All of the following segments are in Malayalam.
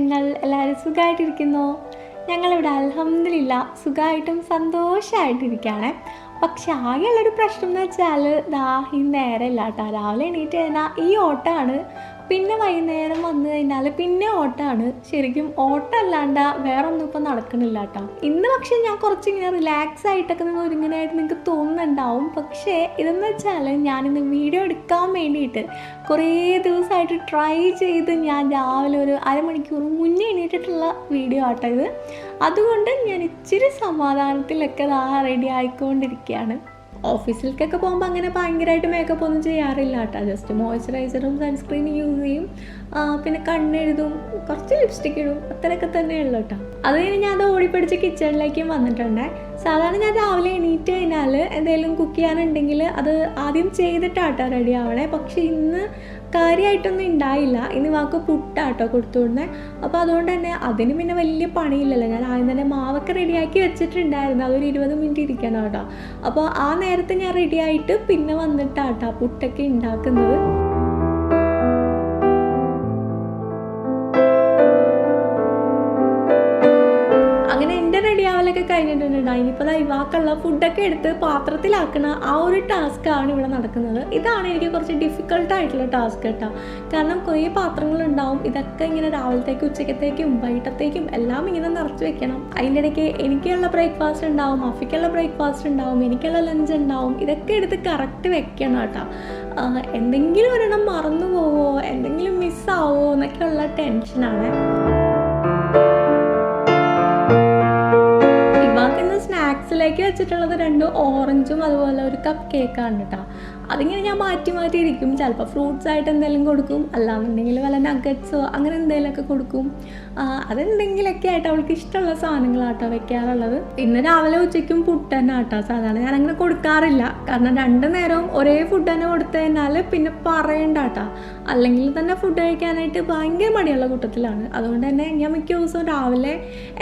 വിശേഷങ്ങൾ എല്ലാവരും സുഖമായിട്ടിരിക്കുന്നോ ഞങ്ങളിവിടെ അലഹമില്ല സുഖമായിട്ടും സന്തോഷമായിട്ടിരിക്കുകയാണ് പക്ഷെ ആകെയുള്ളൊരു പ്രശ്നം എന്ന് വെച്ചാൽ ദാ ഈ നേരമില്ല കേട്ടോ രാവിലെ എണീറ്റ് കഴിഞ്ഞാൽ ഈ ഓട്ടമാണ് പിന്നെ വൈകുന്നേരം വന്നു കഴിഞ്ഞാൽ പിന്നെ ഓട്ടാണ്. ശരിക്കും ഓട്ടം വേറൊന്നും ഇപ്പം നടക്കണില്ല കേട്ടോ ഇന്ന് പക്ഷെ ഞാൻ കുറച്ചിങ്ങനെ റിലാക്സ് ആയിട്ടൊക്കെ നിങ്ങൾ ഒരുങ്ങനായിട്ട് നിങ്ങൾക്ക് തോന്നുന്നുണ്ടാവും. പക്ഷേ ഇതെന്ന് വെച്ചാൽ ഞാനിന്ന് വീഡിയോ എടുക്കാൻ വേണ്ടിയിട്ട് കുറേ ദിവസമായിട്ട് ട്രൈ ചെയ്ത് ഞാൻ രാവിലെ ഒരു അരമണിക്കൂർ മുന്നേ എണീറ്റിട്ടുള്ള വീഡിയോ ആട്ടോ ഇത്. അതുകൊണ്ട് ഞാൻ ഇച്ചിരി സമാധാനത്തിലൊക്കെ റെഡി ആയിക്കൊണ്ടിരിക്കുകയാണ് ഓഫീസിലേക്കൊക്കെ പോകുമ്പോൾ അങ്ങനെ ഭയങ്കരമായിട്ട് മേക്കപ്പ് ഒന്നും ചെയ്യാറില്ല കേട്ടോ. ജസ്റ്റ് മോയ്സ്ചറൈസറും സൺസ്ക്രീൻ യൂസ് ചെയ്യും. പിന്നെ കണ്ണെഴുതും. കുറച്ച് ലിപ്സ്റ്റിക് ഇടും. അത്രയൊക്കെ തന്നെ ഉള്ളു കേട്ടോ. അത് കഴിഞ്ഞ് ഞാൻ അത് ഓടിപ്പിടിച്ച് കിച്ചണിലേക്കും വന്നിട്ടുണ്ട്. സാധാരണ ഞാൻ രാവിലെ എണീറ്റ് കഴിഞ്ഞാൽ എന്തെങ്കിലും കുക്ക് ചെയ്യാനുണ്ടെങ്കിൽ അത് ആദ്യം ചെയ്തിട്ടാട്ടോ റെഡി ആവണേ. പക്ഷേ ഇന്ന് കാര്യമായിട്ടൊന്നും ഉണ്ടായില്ല ഇന്ന് വാക്ക് പുട്ടാട്ടോ കൊടുത്തുവിടുന്നത് അപ്പോൾ അതുകൊണ്ട് തന്നെ അതിന് പിന്നെ വലിയ പണിയില്ലല്ലോ. ഞാൻ ആദ്യം തന്നെ മാവൊക്കെ റെഡിയാക്കി വെച്ചിട്ടുണ്ടായിരുന്നു. അതൊരു ഇരുപത് മിനിറ്റ് ഇരിക്കണം കേട്ടോ. അപ്പോൾ ആ നേരത്തെ ഞാൻ റെഡിയായിട്ട് പിന്നെ വന്നിട്ടാട്ടോ പുട്ടൊക്കെ ഉണ്ടാക്കുന്നത് ആവലൊക്കെ കഴിഞ്ഞിട്ടുണ്ട് ഇനിയിപ്പോൾ ദാ ഇവാക്കുള്ള ഫുഡൊക്കെ എടുത്ത് പാത്രത്തിലാക്കുന്ന ആ ഒരു ടാസ്ക് ആണ് ഇവിടെ നടക്കുന്നത്. ഇതാണ് എനിക്ക് കുറച്ച് ഡിഫിക്കൾട്ട് ആയിട്ടുള്ള ടാസ്ക് കേട്ടോ കാരണം കുറേ പാത്രങ്ങളുണ്ടാവും. ഇതൊക്കെ ഇങ്ങനെ രാവിലത്തേക്കും ഉച്ചക്കത്തേക്കും വൈകിട്ടത്തേക്കും എല്ലാം ഇങ്ങനെ നിറച്ച് വെക്കണം. അതിന്റെ ഇടയ്ക്ക് എനിക്കുള്ള ബ്രേക്ക്ഫാസ്റ്റ് ഉണ്ടാവും അഫിക്കുള്ള ബ്രേക്ക്ഫാസ്റ്റ് ഉണ്ടാവും എനിക്കുള്ള ലഞ്ച് ഉണ്ടാവും. ഇതൊക്കെ എടുത്ത് കറക്റ്റ് വെക്കണം കേട്ടോ എന്തെങ്കിലും ഒരെണ്ണം മറന്നു പോവോ? എന്തെങ്കിലും മിസ്സാവോ എന്നൊക്കെയുള്ള ടെൻഷനാണ് സ്നാക്സിലേക്ക് വെച്ചിട്ടുള്ളത് രണ്ട് ഓറഞ്ചും അതുപോലെ ഒരു കപ്പ് കേക്കാണ് കേട്ടോ അതിങ്ങനെ ഞാൻ മാറ്റി മാറ്റി ഇരിക്കും ചിലപ്പോൾ ഫ്രൂട്ട്സ് ആയിട്ട് എന്തെങ്കിലും കൊടുക്കും. അല്ലാന്നുണ്ടെങ്കിൽ വല്ല നഗറ്റ്സോ അങ്ങനെ എന്തെങ്കിലുമൊക്കെ കൊടുക്കും. അതെന്തെങ്കിലുമൊക്കെ ആയിട്ട് അവൾക്ക് ഇഷ്ടമുള്ള സാധനങ്ങളാട്ടോ വെക്കാറുള്ളത്. പിന്നെ രാവിലെ ഉച്ചയ്ക്കും പുട്ട് തന്നെ ആട്ടോ. സാധാരണ ഞാൻ അങ്ങനെ കൊടുക്കാറില്ല. കാരണം രണ്ട് നേരവും ഒരേ ഫുഡ് തന്നെ കൊടുത്തു പിന്നെ പറയണ്ട അല്ലെങ്കിൽ തന്നെ ഫുഡ് കഴിക്കാനായിട്ട് ഭയങ്കര മടിയുള്ള കൂട്ടത്തിലാണ്. അതുകൊണ്ട് തന്നെ ഞാൻ മിക്ക ദിവസവും രാവിലെ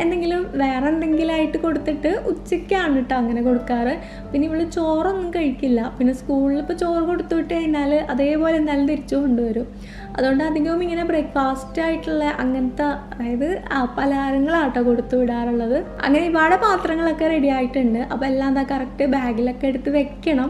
എന്തെങ്കിലും വേറെ എന്തെങ്കിലും ആയിട്ട് കൊടുത്തിട്ട് ഉച്ചയ്ക്കാണ് കേട്ടോ അങ്ങനെ കൊടുക്കാറ്. പിന്നെ ഇവൾ ചോറൊന്നും കഴിക്കില്ല. പിന്നെ സ്കൂളിൽ ഇപ്പോൾ ചോറ് കൊടുത്തു വിട്ട് കഴിഞ്ഞാൽ അതേപോലെ എന്തായാലും തിരിച്ചു കൊണ്ടുവരും. അതുകൊണ്ട് അധികവും ഇങ്ങനെ ബ്രേക്ക്ഫാസ്റ്റ് ആയിട്ടുള്ള അങ്ങനത്തെ അതായത് പലഹാരങ്ങളാട്ടോ കൊടുത്തു വിടാറുള്ളത്. അങ്ങനെ ഒരുപാട് പാത്രങ്ങളൊക്കെ റെഡി ആയിട്ടുണ്ട്. അപ്പോൾ എല്ലാം എന്താ കറക്റ്റ് ബാഗിലൊക്കെ എടുത്ത് വെക്കണം.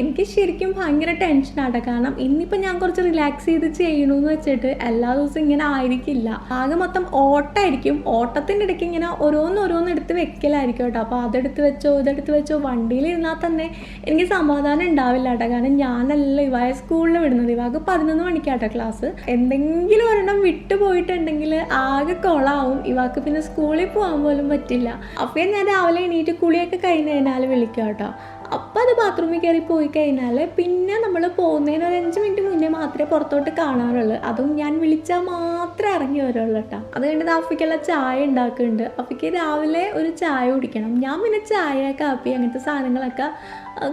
എനിക്ക് ശരിക്കും ഭയങ്കര ടെൻഷനാട്ടോ കാരണം ഇന്നിപ്പോൾ ഞാൻ കുറച്ച് റിലാക്സ് ചെയ്ത് ചെയ്യണമെന്ന് വെച്ചിട്ട് എല്ലാ ദിവസവും ഇങ്ങനെ ആയിരിക്കില്ല. ആകെ മൊത്തം ഓട്ടമായിരിക്കും ഓട്ടത്തിന്റെ ഇടയ്ക്ക് ഇങ്ങനെ ഓരോന്ന് ഓരോന്ന് എടുത്ത് വെക്കലായിരിക്കും കേട്ടോ. അപ്പോൾ അതെടുത്ത് വെച്ചോ ഇതെടുത്ത് വെച്ചോ വണ്ടിയിലിരുന്നാൽ തന്നെ എനിക്ക് സമാധാനം ഉണ്ടാവില്ല കേട്ടോ. കാരണം ഞാനല്ല ഇവായ സ്കൂളിൽ വിടുന്നത്. ഇവാക്ക് പതിനൊന്ന് മണിക്കാട്ടോ ക്ലാസ് എന്തെങ്കിലും ഒരെണ്ണം വിട്ടുപോയിട്ടുണ്ടെങ്കിൽ ആകെ കൊളാവും. ഇവാക്ക് പിന്നെ സ്കൂളിൽ പോകാൻ പോലും പറ്റില്ല. അപ്പോൾ ഞാൻ രാവിലെ എണീറ്റ് കുളിയൊക്കെ കഴിഞ്ഞ് കഴിഞ്ഞാൽ വിളിക്കാം കേട്ടോ. അപ്പം അത് ബാത്റൂമിൽ കയറി പോയി കഴിഞ്ഞാൽ പിന്നെ നമ്മൾ പോകുന്നതിന് ഒരു അഞ്ച് മിനിറ്റ് മുന്നേ മാത്രമേ പുറത്തോട്ട് കാണാറുള്ളൂ. അതും ഞാൻ വിളിച്ചാൽ മാത്രമേ ഇറങ്ങി വരുള്ളൂ കേട്ടോ. അത് കഴിഞ്ഞിട്ട് അഫിക്കുള്ള ചായ ഉണ്ടാക്കുന്നുണ്ട്. അഫിക്ക് രാവിലെ ഒരു ചായ കുടിക്കണം. ഞാൻ പിന്നെ ചായ കാപ്പി അങ്ങനത്തെ സാധനങ്ങളൊക്കെ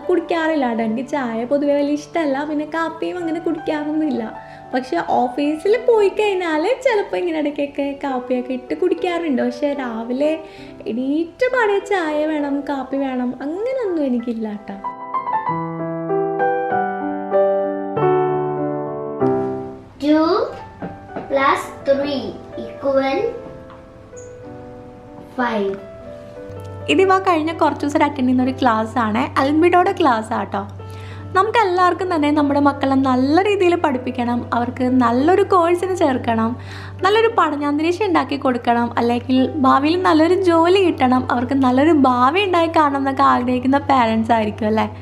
കുടിക്കാറില്ല കേട്ടോ. എനിക്ക് ചായ പൊതുവെ വലിയ ഇഷ്ടമല്ല. പിന്നെ കാപ്പിയും അങ്ങനെ കുടിക്കാറൊന്നുമില്ല. പക്ഷെ ഓഫീസിൽ പോയി കഴിഞ്ഞാൽ ചിലപ്പോൾ ഇങ്ങനെ ഇടയ്ക്കൊക്കെ കാപ്പിയൊക്കെ ഇട്ട് കുടിക്കാറുണ്ട്. പക്ഷെ രാവിലെ എണീറ്റ പാടിയ ചായ വേണം കാപ്പി വേണം അങ്ങനെയൊന്നും എനിക്കില്ല കേട്ടോ ഇത് plus three equal five. ഇതിവ കഴിഞ്ഞ കുറച്ച് ദിവസം അറ്റൻഡ് ചെയ്യുന്ന ഒരു ക്ലാസ് ആണ് അൽബിഡോയുടെ ക്ലാസ് ആട്ടോ നമുക്ക് എല്ലാവർക്കും തന്നെ നമ്മുടെ മക്കളെ നല്ല രീതിയിൽ പഠിപ്പിക്കണം. അവർക്ക് നല്ലൊരു കോഴ്സിന് ചേർക്കണം. നല്ലൊരു പഠനാന്തരീക്ഷം ഉണ്ടാക്കി കൊടുക്കണം. അല്ലെങ്കിൽ ഭാവിയിൽ നല്ലൊരു ജോലി കിട്ടണം. അവർക്ക് നല്ലൊരു ഭാവി ഉണ്ടായി കാണണം എന്നൊക്കെ ആഗ്രഹിക്കുന്ന പാരൻസ് ആയിരിക്കും അല്ലേ?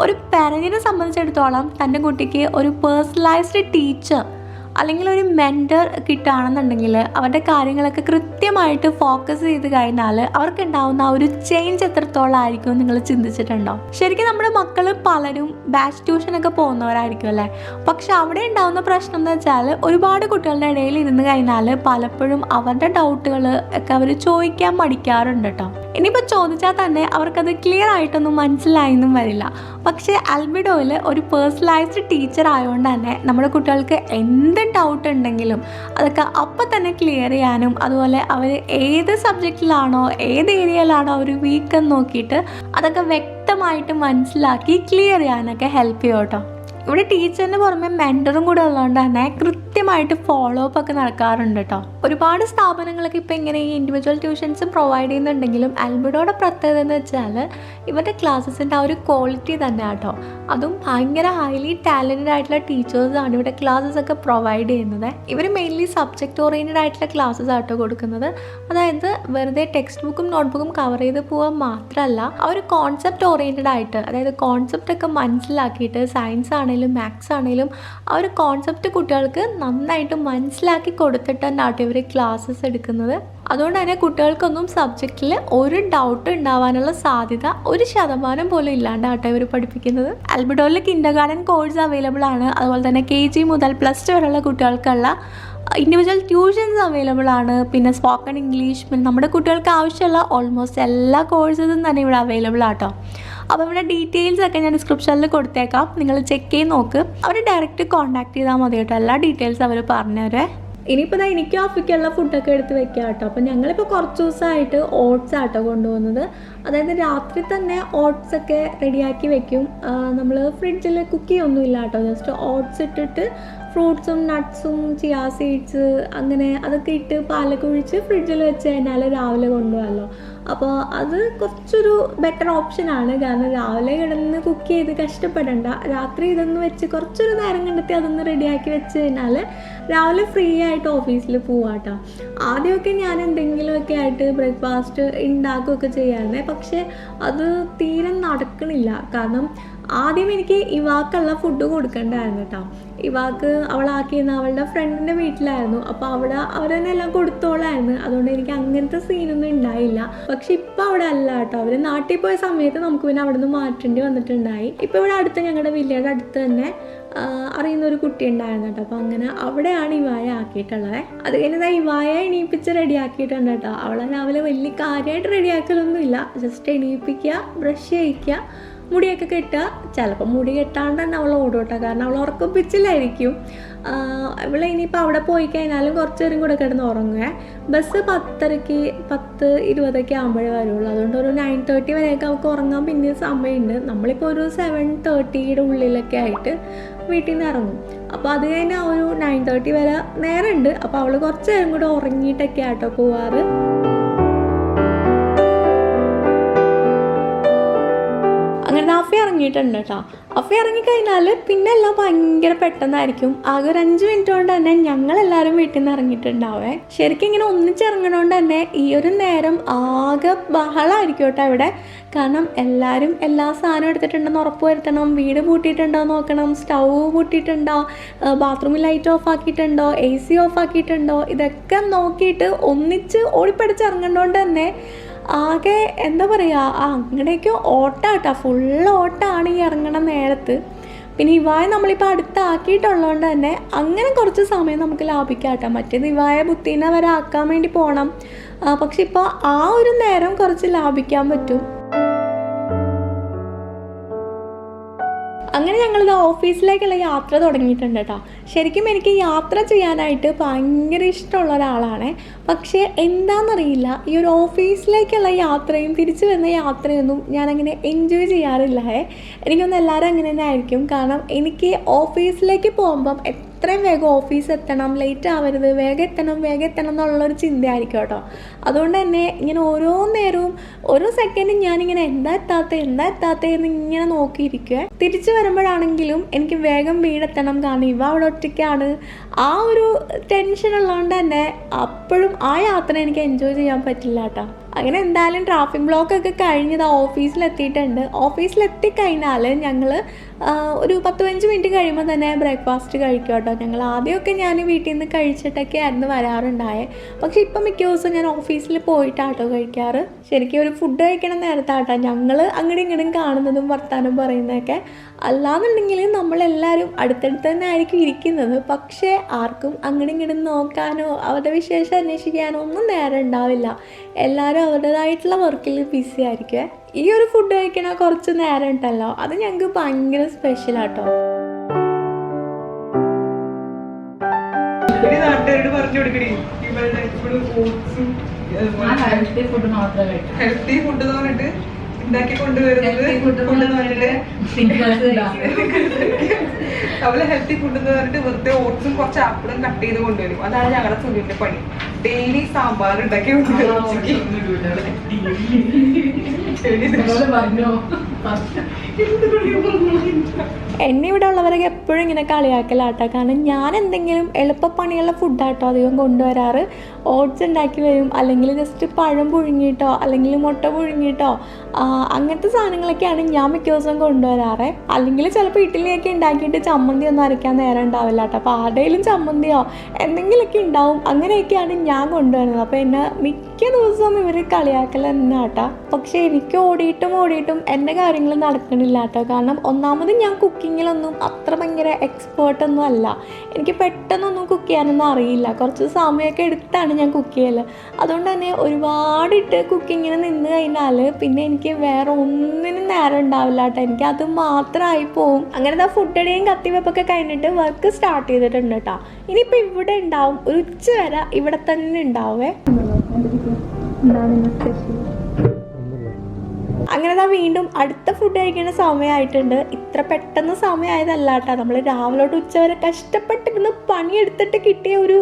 ഒരു പാരന്റിനെ സംബന്ധിച്ചിടത്തോളം തന്റെ കുട്ടിക്ക് ഒരു പേഴ്സണലൈസ്ഡ് ടീച്ചർ അല്ലെങ്കിൽ ഒരു മെന്റർ കിട്ടുകയാണെന്നുണ്ടെങ്കിൽ അവരുടെ കാര്യങ്ങളൊക്കെ കൃത്യമായിട്ട് ഫോക്കസ് ചെയ്ത് കഴിഞ്ഞാൽ അവർക്ക് ഉണ്ടാവുന്ന ആ ഒരു ചേഞ്ച് എത്രത്തോളം ആയിരിക്കും നിങ്ങൾ ചിന്തിച്ചിട്ടുണ്ടോ? ശരിക്കും നമ്മുടെ മക്കൾ പലരും ബാച്ച് ട്യൂഷനൊക്കെ പോകുന്നവരായിരിക്കും അല്ലേ? പക്ഷെ അവിടെ ഉണ്ടാവുന്ന പ്രശ്നം എന്ന് വെച്ചാൽ ഒരുപാട് കുട്ടികളുടെ ഇടയിൽ ഇരുന്ന് കഴിഞ്ഞാൽ പലപ്പോഴും അവരുടെ ഡൗട്ടുകൾ ഒക്കെ അവർ ചോദിക്കാൻ മടിക്കാറുണ്ട് കേട്ടോ. ഇനിയിപ്പോൾ ചോദിച്ചാൽ തന്നെ അവർക്കത് ക്ലിയർ ആയിട്ടൊന്നും മനസ്സിലായെന്നും വരില്ല. പക്ഷേ അൽബിഡോയിൽ ഒരു പേഴ്സണലൈസ്ഡ് ടീച്ചർ ആയതുകൊണ്ട് തന്നെ നമ്മുടെ കുട്ടികൾക്ക് എന്ത് ഡൗട്ട് ഉണ്ടെങ്കിലും അതൊക്കെ അപ്പം തന്നെ ക്ലിയർ ചെയ്യാനും അതുപോലെ അവർ ഏത് സബ്ജക്റ്റിലാണോ ഏത് ഏരിയയിലാണോ അവർ വീക്ക് എന്ന് നോക്കിയിട്ട് അതൊക്കെ വ്യക്തമായിട്ട് മനസ്സിലാക്കി ക്ലിയർ ചെയ്യാനൊക്കെ ഹെൽപ്പ് ചെയ്യും കേട്ടോ. ഇവിടെ ടീച്ചറിന് പുറമെ മെന്ററും കൂടെ ഉള്ളതുകൊണ്ട് തന്നെ കൃത്യമായിട്ട് ഫോളോ അപ്പ് ഒക്കെ നടക്കാറുണ്ട് കേട്ടോ ഒരുപാട് സ്ഥാപനങ്ങളൊക്കെ ഇപ്പോൾ ഇങ്ങനെ ഈ ഇൻഡിവിജ്വൽ ട്യൂഷൻസ് പ്രൊവൈഡ് ചെയ്യുന്നുണ്ടെങ്കിലും അൽബിഡോയുടെ പ്രത്യേകത എന്ന് വെച്ചാൽ ഇവരുടെ ക്ലാസ്സസിന്റെ ആ ഒരു ക്വാളിറ്റി തന്നെ കേട്ടോ അതും ഭയങ്കര ഹൈലി ടാലന്റഡ് ആയിട്ടുള്ള ടീച്ചേഴ്സാണ് ഇവിടെ ക്ലാസ്സസ് ഒക്കെ പ്രൊവൈഡ് ചെയ്യുന്നത്. ഇവർ മെയിൻലി സബ്ജക്റ്റ് ഓറിയന്റഡ് ആയിട്ടുള്ള ക്ലാസ്സസ് ആട്ടോ കൊടുക്കുന്നത്. അതായത് വെറുതെ ടെക്സ്റ്റ് ബുക്കും നോട്ട്ബുക്കും കവർ ചെയ്ത് പോകാൻ മാത്രമല്ല ആ ഒരു കോൺസെപ്റ്റ് ഓറിയന്റഡ് ആയിട്ട് അതായത് കോൺസെപ്റ്റ് ഒക്കെ മനസ്സിലാക്കിയിട്ട് സയൻസ് ആണെങ്കിലും മാത്സ് ആണെങ്കിലും ആ ഒരു കോൺസെപ്റ്റ് കുട്ടികൾക്ക് നന്നായിട്ട് മനസ്സിലാക്കി കൊടുത്തിട്ട് തന്നെ ഇവർ ക്ലാസ്സസ് എടുക്കുന്നത്. അതുകൊണ്ട് തന്നെ കുട്ടികൾക്കൊന്നും സബ്ജക്റ്റിൽ ഒരു ഡൗട്ട് ഉണ്ടാവാനുള്ള സാധ്യത ഒരു ശതമാനം പോലും ഇല്ലാണ്ടാട്ടോ ഇവർ പഠിപ്പിക്കുന്നത്. അൽബിഡോയിൽ കിൻഡർ ഗാർഡൻ കോഴ്സ് അവൈലബിൾ ആണ്. അതുപോലെ തന്നെ കെ ജി മുതൽ പ്ലസ് ടു വരെയുള്ള കുട്ടികൾക്കുള്ള ഇൻഡിവിജ്വൽ ട്യൂഷൻസ് അവൈലബിൾ ആണ്. പിന്നെ സ്പോക്കൺ ഇംഗ്ലീഷ് പിന്നെ നമ്മുടെ കുട്ടികൾക്ക് ആവശ്യമുള്ള ഓൾമോസ്റ്റ് എല്ലാ കോഴ്സസും തന്നെ ഇവിടെ അവൈലബിൾ ആട്ടോ. അപ്പോൾ അവരുടെ ഡീറ്റെയിൽസ് ഒക്കെ ഞാൻ ഡിസ്ക്രിപ്ഷനിൽ കൊടുത്തേക്കാം. നിങ്ങൾ ചെക്ക് ചെയ്ത് നോക്ക്. അവർ ഡയറക്റ്റ് കോൺടാക്ട് ചെയ്താൽ മതി കേട്ടോ. എല്ലാ ഡീറ്റെയിൽസ് അവർ പറഞ്ഞുതരേ ഇനിയിപ്പോൾ ഇതാ എനിക്ക് ഓഫിക്കുള്ള ഫുഡൊക്കെ എടുത്ത് വെക്കാം കേട്ടോ. അപ്പോൾ ഞങ്ങളിപ്പോൾ കുറച്ച് ദിവസമായിട്ട് ഓട്സ് ആട്ടോ കൊണ്ടുപോകുന്നത് അതായത് രാത്രി തന്നെ ഓട്സ് ഒക്കെ റെഡിയാക്കി വെക്കും. നമ്മൾ ഫ്രിഡ്ജിൽ കുക്ക് ചെയ്യൊന്നുമില്ല കേട്ടോ ജസ്റ്റ് ഓട്സ് ഇട്ടിട്ട് ഫ്രൂട്ട്സും നട്ട്സും ചിയാ സീഡ്സ് അങ്ങനെ അതൊക്കെ ഇട്ട് പാലൊക്കെ ഒഴിച്ച് ഫ്രിഡ്ജിൽ വെച്ച് കഴിഞ്ഞാൽ രാവിലെ കൊണ്ടുപോകാമല്ലോ അപ്പോൾ അത് കുറച്ചൊരു ബെറ്റർ ഓപ്ഷനാണ് കാരണം രാവിലെ കിടന്ന് കുക്ക് ചെയ്ത് കഷ്ടപ്പെടണ്ട. രാത്രി ഇതൊന്ന് വെച്ച് കുറച്ചൊരു നേരം കണ്ടെത്തി അതൊന്ന് റെഡിയാക്കി വെച്ച് കഴിഞ്ഞാൽ രാവിലെ ഫ്രീ ആയിട്ട് ഓഫീസിൽ പോവാട്ടോ. ആദ്യമൊക്കെ ഞാൻ എന്തെങ്കിലുമൊക്കെ ആയിട്ട് ബ്രേക്ക്ഫാസ്റ്റ് ഉണ്ടാക്കുകയൊക്കെ ചെയ്യാറുണ്ട്. പക്ഷേ അത് തീരെ നടക്കണില്ല. കാരണം ആദ്യം എനിക്ക് ഇവാക്കുള്ള ഫുഡ് കൊടുക്കണ്ടായിരുന്നു കേട്ടോ ഇവാക്ക് അവളാക്കിയിരുന്ന അവളുടെ ഫ്രണ്ടിന്റെ വീട്ടിലായിരുന്നു. അപ്പോൾ അവിടെ അവർ തന്നെ എല്ലാം കൊടുത്തോളായിരുന്നു. അതുകൊണ്ട് എനിക്ക് അങ്ങനത്തെ സീനൊന്നും ഉണ്ടായില്ല പക്ഷെ ഇപ്പോൾ അവിടെ അല്ല കേട്ടോ അവർ നാട്ടിൽ പോയ സമയത്ത് നമുക്ക് പിന്നെ അവിടെ നിന്ന് മാറ്റേണ്ടി വന്നിട്ടുണ്ടായി. ഇപ്പോൾ ഇവിടെ അടുത്ത് ഞങ്ങളുടെ വില്ലയുടെ അടുത്ത് തന്നെ അറിയുന്ന ഒരു കുട്ടി ഉണ്ടായിരുന്നു കേട്ടോ അപ്പോൾ അങ്ങനെ അവിടെയാണ് ഇവായ ആക്കിയിട്ടുള്ളത്. അത് കഴിഞ്ഞാൽ ഇവായ എണീപ്പിച്ച് റെഡി ആക്കിയിട്ടുണ്ട് കേട്ടോ അവളെ രാവിലെ വലിയ കാര്യമായിട്ട് റെഡിയാക്കലൊന്നുമില്ല ജസ്റ്റ് എണീപ്പിക്കുക ബ്രഷ് ചെയ്യിക്കുക മുടിയൊക്കെ കെട്ടുക. ചിലപ്പോൾ മുടി കെട്ടാണ്ട് തന്നെ അവൾ ഓടും കാരണം അവൾ ഉറക്കപ്പിച്ചില്ലായിരിക്കും. അവൾ ഇനിയിപ്പോൾ അവിടെ പോയി കഴിഞ്ഞാലും കുറച്ച് നേരം കൂടെ കിടന്ന് ഉറങ്ങുക ബസ് പത്തരയ്ക്ക് പത്ത് ഇരുപതൊക്കെ ആകുമ്പോഴേ വരുള്ളൂ. അതുകൊണ്ട് ഒരു നയൻ തേർട്ടി വരെയൊക്കെ അവൾക്ക് ഉറങ്ങാൻ പിന്നെ സമയമുണ്ട്. നമ്മളിപ്പോൾ ഒരു സെവൻ തേർട്ടിയുടെ ഉള്ളിലൊക്കെ ആയിട്ട് വീട്ടിൽ നിന്ന് ഇറങ്ങും. അപ്പോൾ അത് കഴിഞ്ഞാൽ ഒരു നയൻ തേർട്ടി വരെ നേരമുണ്ട്. അപ്പോൾ അവൾ കുറച്ച് നേരം കൂടെ ഉറങ്ങിയിട്ടൊക്കെ ആട്ടോ പോവാറ്. അങ്ങനെ അഫി ഇറങ്ങിയിട്ടുണ്ട് കേട്ടോ. അഫി ഇറങ്ങിക്കഴിഞ്ഞാൽ പിന്നെ എല്ലാം ഭയങ്കര പെട്ടെന്നായിരിക്കും. ആകെ ഒരു അഞ്ച് മിനിറ്റ് കൊണ്ട് തന്നെ ഞങ്ങളെല്ലാവരും വീട്ടിൽ നിന്ന് ഇറങ്ങിയിട്ടുണ്ടാവേ. ശരിക്കും ഇങ്ങനെ ഒന്നിച്ചിറങ്ങണോണ്ട് തന്നെ ഈ ഒരു നേരം ആകെ ബഹളമായിരിക്കും കേട്ടോ ഇവിടെ. കാരണം എല്ലാവരും എല്ലാ സാധനവും എടുത്തിട്ടുണ്ടെന്ന് ഉറപ്പ് വരുത്തണം. വീട് പൂട്ടിയിട്ടുണ്ടോ നോക്കണം. സ്റ്റൗ പൂട്ടിയിട്ടുണ്ടോ? ബാത്റൂമിൽ ലൈറ്റ് ഓഫ് ആക്കിയിട്ടുണ്ടോ? എ സി ഓഫ് ആക്കിയിട്ടുണ്ടോ? ഇതൊക്കെ നോക്കിയിട്ട് ഒന്നിച്ച് ഓടിപ്പടിച്ച് ഇറങ്ങണോണ്ട് തന്നെ ആകെ എന്താ പറയുക ആ അങ്ങനെയൊക്കെ ഓട്ടാട്ടാ. ഫുൾ ഓട്ടാണ് ഈ ഇറങ്ങണ നേരത്ത്. പിന്നെ ഇവായ നമ്മളിപ്പോൾ അടുത്താക്കിയിട്ടുള്ളതുകൊണ്ട് തന്നെ അങ്ങനെ കുറച്ച് സമയം നമുക്ക് ലാഭിക്കാം കേട്ടോ മറ്റേത് ഇവായ ബുദ്ധീനെ വരെ ആക്കാൻ വേണ്ടി പോകണം പക്ഷെ ഇപ്പോൾ ആ ഒരു നേരം കുറച്ച് ലാഭിക്കാൻ പറ്റും. അങ്ങനെ ഞങ്ങളിത് ഓഫീസിലേക്കുള്ള യാത്ര തുടങ്ങിയിട്ടുണ്ട് കേട്ടോ ശരിക്കും എനിക്ക് യാത്ര ചെയ്യാനായിട്ട് ഭയങ്കര ഇഷ്ടമുള്ള ഒരാളാണ്. പക്ഷേ എന്താണെന്നറിയില്ല ഈ ഒരു ഓഫീസിലേക്കുള്ള യാത്രയും തിരിച്ചു വരുന്ന യാത്രയൊന്നും ഞാനങ്ങനെ എൻജോയ് ചെയ്യാറില്ല. എനിക്കൊന്ന് എല്ലാവരും അങ്ങനെ തന്നെ ആയിരിക്കും. കാരണം എനിക്ക് ഓഫീസിലേക്ക് പോകുമ്പം എത്രയും വേഗം ഓഫീസ് എത്തണം ലേറ്റ് ആവരുത് വേഗം എത്തണം വേഗം എത്തണം എന്നുള്ളൊരു ചിന്തയായിരിക്കും കേട്ടോ. അതുകൊണ്ട് തന്നെ ഇങ്ങനെ ഓരോ നേരവും ഓരോ സെക്കൻഡും ഞാനിങ്ങനെ എന്താ എത്താത്ത എന്താ എത്താത്ത എന്ന് ഇങ്ങനെ നോക്കിയിരിക്കുക. തിരിച്ചു വരുമ്പോഴാണെങ്കിലും എനിക്ക് വേഗം വീടെത്തണം കാരണം ഇവ അവിടെ ഒറ്റയ്ക്കാണ്. ആ ഒരു ടെൻഷൻ ഉള്ളതുകൊണ്ട് തന്നെ അപ്പോഴും ആ യാത്ര എനിക്ക് എൻജോയ് ചെയ്യാൻ പറ്റില്ല കേട്ടോ. അങ്ങനെ എന്തായാലും ട്രാഫിക് ബ്ലോക്ക് ഒക്കെ കഴിഞ്ഞത് ഓഫീസിലെത്തിയിട്ടുണ്ട് ഓഫീസിലെത്തിക്കഴിഞ്ഞാൽ ഞങ്ങൾ ഒരു പത്ത് പതിനഞ്ച് മിനിറ്റ് കഴിയുമ്പോൾ തന്നെ ബ്രേക്ക്ഫാസ്റ്റ് കഴിക്കും കേട്ടോ. ഞങ്ങൾ ആദ്യമൊക്കെ ഞാൻ വീട്ടിൽ നിന്ന് കഴിച്ചിട്ടൊക്കെ ആയിരുന്നു വരാറുണ്ടായേ. പക്ഷേ ഇപ്പം മിക്ക ദിവസവും ഞാൻ ഓഫീസിൽ പോയിട്ടാട്ടോ കഴിക്കാറ്. ശരിക്കും ഒരു ഫുഡ് കഴിക്കണ നേരത്താട്ടാ ഞങ്ങൾ അങ്ങോട്ടും ഇങ്ങോട്ടും കാണുന്നതും വർത്താനം പറയുന്നതൊക്കെ. അല്ലാന്നുണ്ടെങ്കിൽ നമ്മളെല്ലാവരും അടുത്തടുത്ത് തന്നെ ആയിരിക്കും ഇരിക്കുന്നത്. പക്ഷേ ആർക്കും അങ്ങോട്ടും ഇങ്ങോട്ടും നോക്കാനോ അവരുടെ വിശേഷം അന്വേഷിക്കാനോ ഒന്നും നേരം ഉണ്ടാവില്ല. എല്ലാവരും അവരുടേതായിട്ടുള്ള വർക്കിൽ ബിസി ആയിരിക്കും ഈ ഒരു ഫുഡ് കഴിക്കണ കുറച്ച് നേരം ഉണ്ടല്ലോ അത് ഞങ്ങൾക്ക് ഭയങ്കര സ്പെഷ്യലാട്ടോ നാട്ടുകാരോട് പറഞ്ഞു കൊടുക്കണേ ഇവളുടെ ഇവിടെ ഓട്സും ഹെൽത്തി ഫുഡ് മാത്രമേ ഹെൽത്തി ഫുഡ് എന്ന് പറഞ്ഞിട്ട് ഉണ്ടാക്കി കൊണ്ടുവരുന്നത്. അവൾ ഹെൽത്തി ഫുഡ് എന്ന് പറഞ്ഞിട്ട് വെറുതെ ഓട്സും കുറച്ച് ആപ്പിളും കട്ട് ചെയ്ത് കൊണ്ടുവരും അതാണ് ഞങ്ങളുടെ സുഖിന്റെ പണി ഡെയിലി സാമ്പാർ ഉണ്ടാക്കി കൊണ്ടുവരും എന്നെ ഇവിടെ ഉള്ളവരൊക്കെ എപ്പോഴും ഇങ്ങനെ കളിയാക്കലാട്ടോ. കാരണം ഞാൻ എന്തെങ്കിലും എളുപ്പപ്പണിയുള്ള ഫുഡാട്ടോ അധികം കൊണ്ടുവരാറ്. ഓട്സ് ഉണ്ടാക്കി വരും. അല്ലെങ്കിൽ ജസ്റ്റ് പഴം പുഴുങ്ങിയിട്ടോ അല്ലെങ്കിൽ മുട്ട പുഴുങ്ങിയിട്ടോ അങ്ങനത്തെ സാധനങ്ങളൊക്കെയാണ് ഞാൻ മിക്ക ദിവസം കൊണ്ടുവരാറ്. അല്ലെങ്കിൽ ചിലപ്പോൾ ഇഡ്ഡലിയൊക്കെ ഉണ്ടാക്കിയിട്ട് ചമ്മന്തി ഒന്നും അരയ്ക്കാൻ നേരം ഉണ്ടാവില്ല കേട്ടോ അപ്പോൾ ആരുടെയും ചമ്മന്തിയോ എന്തെങ്കിലുമൊക്കെ ഉണ്ടാവും. അങ്ങനെയൊക്കെയാണ് ഞാൻ കൊണ്ടുവരുന്നത്. അപ്പോൾ എന്നെ മിക്ക ദിവസവും ഇവർ കളിയാക്കൽ തന്നെ കേട്ടോ പക്ഷേ എനിക്ക് ഓടിയിട്ടും ഓടിയിട്ടും എന്റെ കാര്യങ്ങൾ നടക്കണില്ല കേട്ടോ കാരണം ഒന്നാമത് ഞാൻ കുക്കിങ്ങിലൊന്നും അത്ര ഭയങ്കര എക്സ്പേർട്ടൊന്നും അല്ല. എനിക്ക് പെട്ടെന്നൊന്നും കുക്ക് ചെയ്യാനൊന്നും അറിയില്ല. കുറച്ച് സമയമൊക്കെ എടുത്താണ് ഞാൻ കുക്ക് ചെയ്യൽ അതുകൊണ്ട് തന്നെ ഒരുപാടിട്ട് കുക്കിങ്ങിന് നിന്ന് കഴിഞ്ഞാൽ പിന്നെ എനിക്ക് വേറെ ഒന്നിനും നേരം ഉണ്ടാവില്ല കേട്ടോ എനിക്ക് അത് മാത്രമായി പോവും. അങ്ങനെ ആ ഫുഡ് അടിയും കത്തിവെപ്പൊക്കെ കഴിഞ്ഞിട്ട് വർക്ക് സ്റ്റാർട്ട് ചെയ്തിട്ടുണ്ട് കേട്ടോ ഇനിയിപ്പോൾ ഇവിടെ ഉണ്ടാവും. ഒരു ഉച്ച വരെ ഇവിടെ തന്നെ ഉണ്ടാവേ. അങ്ങനെ ഞാൻ വീണ്ടും അടുത്ത ഫുഡ് കഴിക്കുന്ന സമയമായിട്ടുണ്ട് ഇത്ര പെട്ടെന്ന് സമയമായതല്ല കേട്ടോ നമ്മൾ രാവിലെ തൊട്ട് ഉച്ച വരെ കഷ്ടപ്പെട്ടിരുന്ന് പണിയെടുത്തിട്ട് കിട്ടിയ ഒരു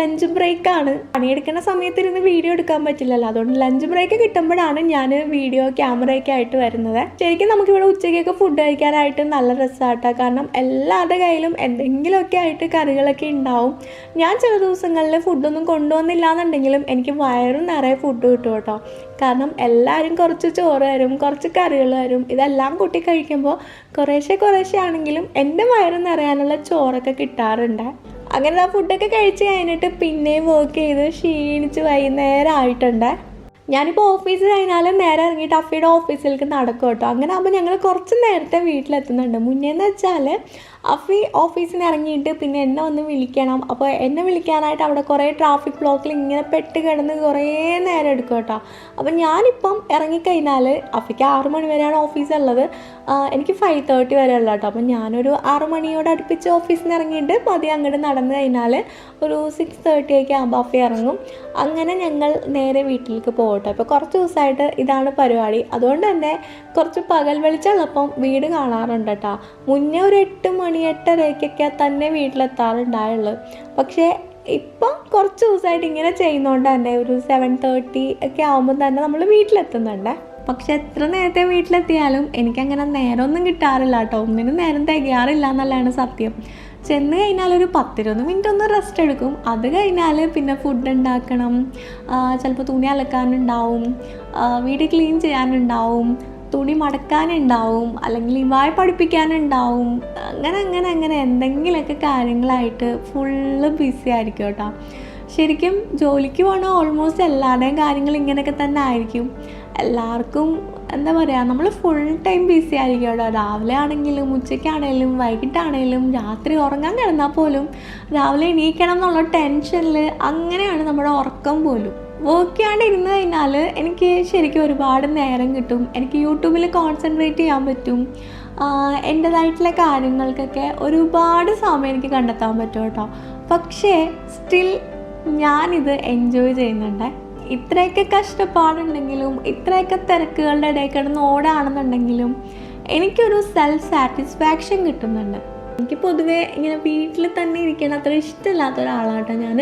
ലഞ്ച് ബ്രേക്കാണ് പണിയെടുക്കുന്ന സമയത്ത് ഇരുന്ന് വീഡിയോ എടുക്കാൻ പറ്റില്ലല്ലോ. അതുകൊണ്ട് ലഞ്ച് ബ്രേക്ക് കിട്ടുമ്പോഴാണ് ഞാൻ വീഡിയോ ക്യാമറയൊക്കെ ആയിട്ട് വരുന്നത്. ശരിക്കും നമുക്കിവിടെ ഉച്ചയ്ക്കൊക്കെ ഫുഡ് കഴിക്കാനായിട്ട് നല്ല രസമാട്ടോ കാരണം എല്ലാവരുടെ കയ്യിലും എന്തെങ്കിലുമൊക്കെ ആയിട്ട് കറികളൊക്കെ ഉണ്ടാവും. ഞാൻ ചില ദിവസങ്ങളിൽ ഫുഡൊന്നും കൊണ്ടുവന്നില്ല എന്നുണ്ടെങ്കിലും എനിക്ക് വയറും നിറയെ ഫുഡ് കിട്ടും കേട്ടോ. കാരണം എല്ലാവരും കുറച്ച് ചോറ് തരും കുറച്ച് കറികൾ തരും. ഇതെല്ലാം കൂട്ടി കഴിക്കുമ്പോൾ കുറേശ്ശെ കുറേശ്ശെ ആണെങ്കിലും എന്റെ വയറ് നിറയാനുള്ള ചോറൊക്കെ കിട്ടാറുണ്ട്. അങ്ങനെ ആ ഫുഡൊക്കെ കഴിച്ച് കഴിഞ്ഞിട്ട് പിന്നെയും വർക്ക് ചെയ്ത് ക്ഷീണിച്ച് വൈകുന്നേരം ആയിട്ടുണ്ട്. ഞാനിപ്പോൾ ഓഫീസിൽ കഴിഞ്ഞാലും നേരെ ഇറങ്ങിയിട്ട് അഫിയുടെ ഓഫീസിലേക്ക് നടക്കും കേട്ടോ. അങ്ങനെ ആകുമ്പോൾ ഞങ്ങൾ കുറച്ച് നേരത്തെ വീട്ടിലെത്തുന്നുണ്ട്. മുന്നേന്ന് വെച്ചാൽ അഫി ഓഫീസിൽ നിന്ന് ഇറങ്ങിയിട്ട് പിന്നെ എന്നെ ഒന്ന് വിളിക്കണം. അപ്പോൾ എന്നെ വിളിക്കാനായിട്ട് അവിടെ കുറേ ട്രാഫിക് ബ്ലോക്കിൽ ഇങ്ങനെ പെട്ട് കിടന്ന് കുറേ നേരം എടുക്കും കേട്ടോ. അപ്പം ഞാനിപ്പം ഇറങ്ങിക്കഴിഞ്ഞാൽ അഫിക്ക് ആറ് മണി വരെയാണ് ഓഫീസ് ഉള്ളത്. ആ, എനിക്ക് ഫൈവ് തേർട്ടി വരെ ഉള്ള കേട്ടോ അപ്പം ഞാനൊരു ആറ് മണിയോട് അടുപ്പിച്ച് ഓഫീസിൽ നിന്ന് ഇറങ്ങിയിട്ട് പതി അങ്ങോട്ട് നടന്നു കഴിഞ്ഞാൽ ഒരു സിക്സ് തേർട്ടി ഒക്കെ ആകുമ്പോൾ അഫി ഇറങ്ങും. അങ്ങനെ ഞങ്ങൾ നേരെ വീട്ടിലേക്ക് പോകട്ടെ അപ്പോൾ കുറച്ച് ദിവസമായിട്ട് ഇതാണ് പരിപാടി. അതുകൊണ്ട് തന്നെ കുറച്ച് പകൽ വെളിച്ചമുള്ളപ്പം വീട് കാണാറുണ്ട് കേട്ടോ മുന്നേ ഒരു എട്ട് മണി എട്ടരയ്ക്കൊക്കെ തന്നെ വീട്ടിലെത്താറുണ്ടായുള്ളൂ. പക്ഷേ ഇപ്പം കുറച്ച് ദിവസമായിട്ട് ഇങ്ങനെ ചെയ്യുന്നതുകൊണ്ട് തന്നെ ഒരു സെവൻ തേർട്ടി ഒക്കെ ആകുമ്പോൾ തന്നെ നമ്മൾ വീട്ടിലെത്തുന്നുണ്ട്. പക്ഷെ എത്ര നേരത്തെ വീട്ടിലെത്തിയാലും എനിക്കങ്ങനെ നേരമൊന്നും കിട്ടാറില്ല കേട്ടോ ഒന്നിനും നേരം തികയാറില്ല എന്നുള്ളതാണ് സത്യം. ചെന്ന് കഴിഞ്ഞാൽ ഒരു പത്തിരുപത് മിനിറ്റ് ഒന്ന് റെസ്റ്റ് എടുക്കും. അത് കഴിഞ്ഞാൽ പിന്നെ ഫുഡ് ഉണ്ടാക്കണം. ചിലപ്പോൾ തുണി അലക്കാനുണ്ടാവും. വീട് ക്ലീൻ ചെയ്യാനുണ്ടാവും. തുണി മടക്കാനുണ്ടാവും. അല്ലെങ്കിൽ ഇവായ പഠിപ്പിക്കാനുണ്ടാവും. അങ്ങനെ അങ്ങനെ അങ്ങനെ എന്തെങ്കിലുമൊക്കെ കാര്യങ്ങളായിട്ട് ഫുള്ള് ബിസി ആയിരിക്കും കേട്ടോ ശരിക്കും ജോലിക്ക് പോകണ ഓൾമോസ്റ്റ് എല്ലാവരുടെയും കാര്യങ്ങൾ ഇങ്ങനെയൊക്കെ തന്നെ ആയിരിക്കും. എല്ലാവർക്കും എന്താ പറയുക നമ്മൾ ഫുൾ ടൈം ബിസി ആയിരിക്കും കേട്ടോ രാവിലെ ആണെങ്കിലും ഉച്ചയ്ക്കാണെങ്കിലും വൈകിട്ടാണെങ്കിലും രാത്രി ഉറങ്ങാൻ കിടന്നാൽ പോലും രാവിലെ എണീക്കണം എന്നുള്ള ടെൻഷനിൽ അങ്ങനെയാണ് നമ്മുടെ ഉറക്കം പോലും. വർക്ക് ഇരുന്ന് കഴിഞ്ഞാൽ എനിക്ക് ശരിക്കും ഒരുപാട് നേരം കിട്ടും. എനിക്ക് യൂട്യൂബിൽ കോൺസെൻട്രേറ്റ് ചെയ്യാൻ പറ്റും. എന്റേതായിട്ടുള്ള കാര്യങ്ങൾക്കൊക്കെ ഒരുപാട് സമയം എനിക്ക് കണ്ടെത്താൻ പറ്റും കേട്ടോ. പക്ഷേ സ്റ്റിൽ ഞാനിത് എൻജോയ് ചെയ്യുന്നുണ്ട്. ഇത്രയൊക്കെ കഷ്ടപ്പാടുണ്ടെങ്കിലും ഇത്രയൊക്കെ തിരക്കുകളുടെ ഇടയിൽ കിടന്ന് ഓടാണെന്നുണ്ടെങ്കിലും എനിക്കൊരു സെൽഫ് സാറ്റിസ്ഫാക്ഷൻ കിട്ടുന്നുണ്ട്. എനിക്ക് പൊതുവേ ഇങ്ങനെ വീട്ടിൽ തന്നെ ഇരിക്കാൻ അത്ര ഇഷ്ടമില്ലാത്ത ഒരാളാട്ടോ ഞാൻ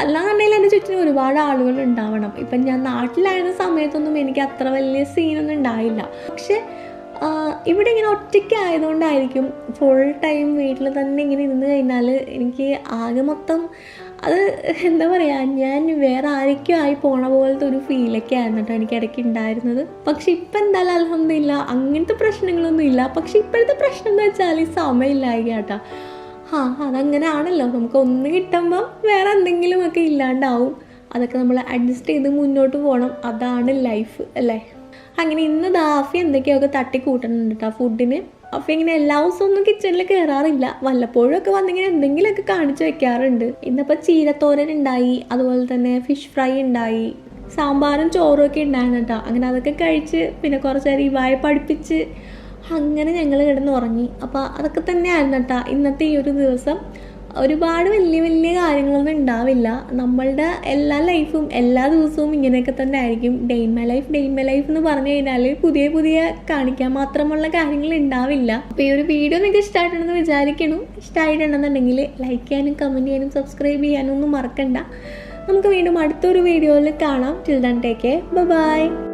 അല്ലാന്നുണ്ടെങ്കിൽ എന്റെ ചുറ്റിനും ഒരുപാട് ആളുകൾ ഉണ്ടാവണം. ഇപ്പം ഞാൻ നാട്ടിലായിരുന്ന സമയത്തൊന്നും എനിക്ക് അത്ര വലിയ സീനൊന്നും ഉണ്ടായില്ല. പക്ഷേ ഇവിടെ ഇങ്ങനെ ഒറ്റയ്ക്ക് ആയതുകൊണ്ടായിരിക്കും ഫുൾ ടൈം വീട്ടിൽ തന്നെ ഇങ്ങനെ ഇരുന്ന് കഴിഞ്ഞാൽ എനിക്ക് ആകെ മൊത്തം അത് എന്താ പറയുക ഞാൻ വേറെ ആരൊക്കെയോ ആയി പോണ പോലത്തെ ഒരു ഫീലൊക്കെ ആയിരുന്നു കേട്ടോ എനിക്ക് ഇടയ്ക്ക് ഉണ്ടായിരുന്നത് പക്ഷെ ഇപ്പം എന്തായാലും അലഹമില്ല അങ്ങനത്തെ പ്രശ്നങ്ങളൊന്നും ഇല്ല. പക്ഷെ ഇപ്പോഴത്തെ പ്രശ്നം എന്ന് വെച്ചാൽ ഈ സമയമില്ലായ്ക കേട്ടോ. അതങ്ങനെ ആണല്ലോ നമുക്ക് ഒന്ന് കിട്ടുമ്പം വേറെ എന്തെങ്കിലും ഒക്കെ ഇല്ലാണ്ടാവും. അതൊക്കെ നമ്മൾ അഡ്ജസ്റ്റ് ചെയ്ത് മുന്നോട്ട് പോകണം അതാണ് ലൈഫ് അല്ലേ? അങ്ങനെ ഇന്ന് ദാഫി എന്തൊക്കെയൊക്കെ തട്ടി കൂട്ടുന്നുണ്ട് കേട്ടോ ഫുഡിന് അഫി ഇങ്ങനെ എല്ലാ ദിവസവും ഒന്നും കിച്ചണിൽ കയറാറില്ല വല്ലപ്പോഴൊക്കെ വന്നിങ്ങനെ എന്തെങ്കിലുമൊക്കെ കാണിച്ചു വെക്കാറുണ്ട്. ഇന്നിപ്പോൾ ചീരത്തോരൻ ഉണ്ടായി അതുപോലെ തന്നെ ഫിഷ് ഫ്രൈ ഉണ്ടായി സാമ്പാറും ചോറും ഒക്കെ ഉണ്ടായിരുന്നു കേട്ടോ അങ്ങനെ അതൊക്കെ കഴിച്ച് പിന്നെ കുറച്ച് നേരം ഇവായ പഠിപ്പിച്ച് അങ്ങനെ ഞങ്ങൾ കിടന്ന് ഉറങ്ങി അപ്പോൾ അതൊക്കെ തന്നെയായിരുന്നു കേട്ടോ ഇന്നത്തെ ഈ ഒരു ദിവസം. ഒരുപാട് വലിയ വലിയ കാര്യങ്ങളൊന്നും ഉണ്ടാവില്ല. നമ്മളുടെ എല്ലാ ലൈഫും എല്ലാ ദിവസവും ഇങ്ങനെയൊക്കെ തന്നെ ആയിരിക്കും. Day my life day my life എന്ന് പറഞ്ഞു കഴിഞ്ഞാൽ പുതിയ പുതിയ കാണിക്കാൻ മാത്രമുള്ള കാര്യങ്ങൾ ഉണ്ടാവില്ല. അപ്പോൾ ഈ ഒരു വീഡിയോ നിങ്ങൾക്ക് ഇഷ്ടമായിട്ടുണ്ടെന്ന് വിചാരിക്കണം. ഇഷ്ടമായിട്ടുണ്ടെന്നുണ്ടെങ്കിൽ ലൈക്ക് ചെയ്യാനും കമന്റ് ചെയ്യാനും സബ്സ്ക്രൈബ് ചെയ്യാനും ഒന്നും മറക്കണ്ട. നമുക്ക് വീണ്ടും അടുത്തൊരു വീഡിയോയിൽ കാണാം. Till then take by